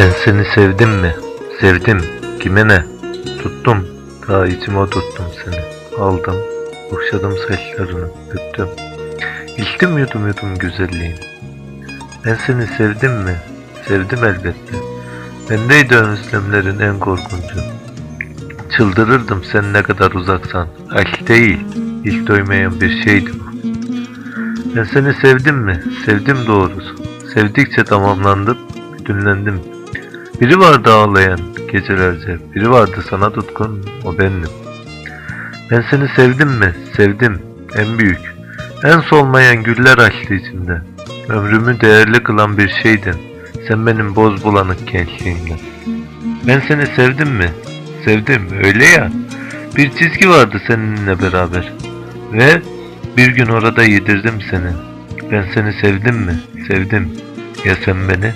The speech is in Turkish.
Ben seni sevdim mi? Sevdim. Kime ne? Tuttum. Ta içime oturttum seni. Aldım. Okşadım saçlarını. Öptüm. İçtim yudum yudum güzelliğin. Ben seni sevdim mi? Sevdim elbette. Bendeydi özlemlerin en korkuncu. Çıldırırdım sen ne kadar uzaksan. Aşk değil. Hiç doymayan bir şeydi bu. Ben seni sevdim mi? Sevdim doğrusu. Sevdikçe tamamlandım, bütünlendim. Biri vardı ağlayan gecelerce, biri vardı sana tutkun, o bendim. Ben seni sevdim mi? Sevdim, en büyük. En solmayan güller açtı içimde. Ömrümü değerli kılan bir şeydin. Sen benim boz bulanık gençliğimde. Ben seni sevdim mi? Sevdim, öyle ya. Bir çizgi vardı seninle beraber. Ve bir gün orada yedirdim seni. Ben seni sevdim mi? Sevdim. Ya sen beni?